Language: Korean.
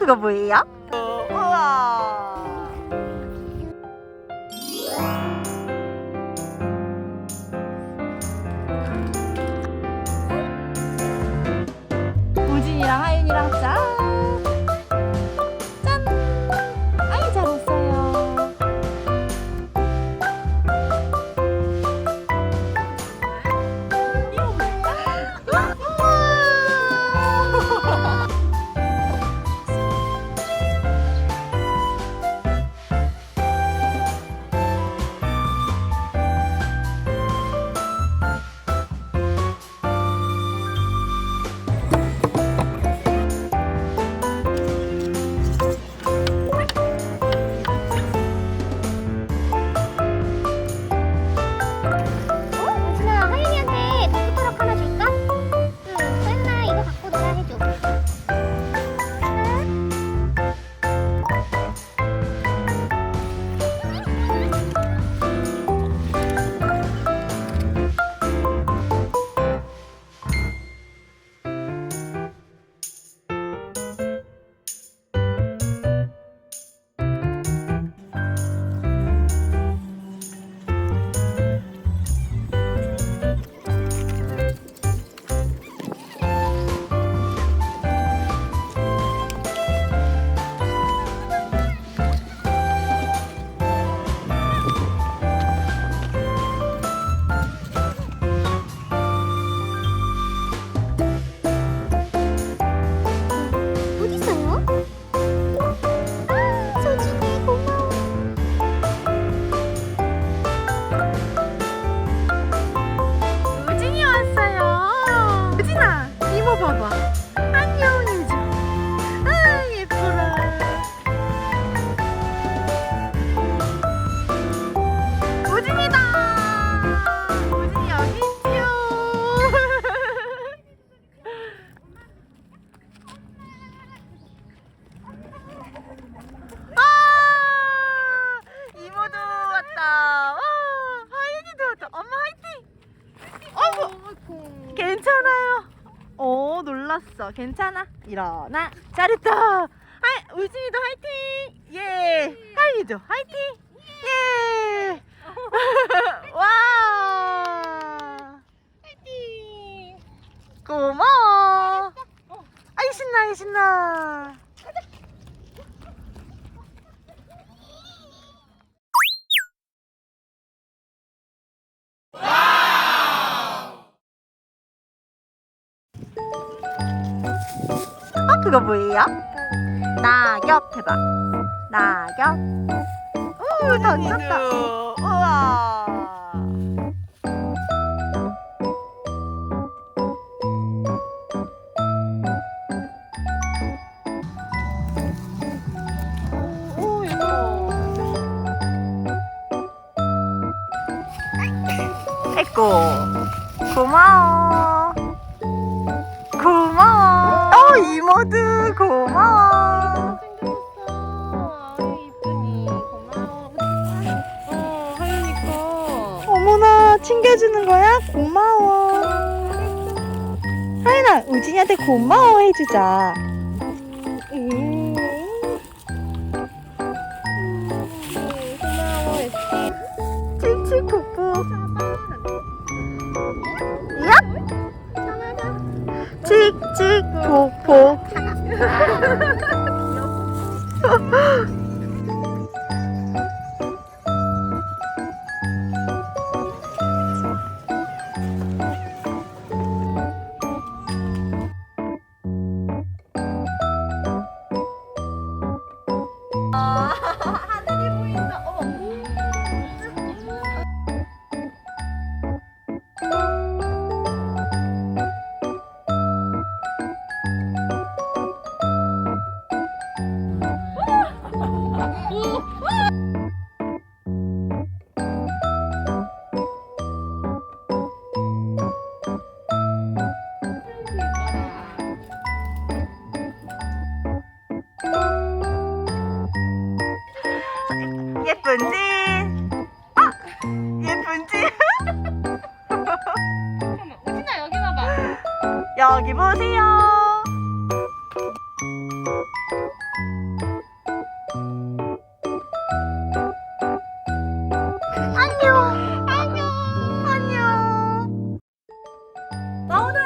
그거 뭐예요? 우와. 우진이랑 하윤이랑 짠. 놀랐어. 괜찮아. 일어나. 잘했다. 하 우진이도 화이팅. 예. 하이도 화이팅. 예. 와. 화이팅. 고마워. 아이 신나, 아이 신나. 그거 뭐예요? 낙엽 해봐. 낙엽. 오 던졌다. 우와. 오 이거. 에꼬 고마워. 고마워. 어 이모드 고마워. 어머나 챙겨주는 거야? 고마워. 하연아 우진이한테 고마워 해주자. 음. 고마워 했지. 칙칙 뽀뽀. 예쁜지? 아! 예쁜지? 오진아 여기 봐봐. 여기 보세요. 안녕. 안녕. 안녕. 나오늘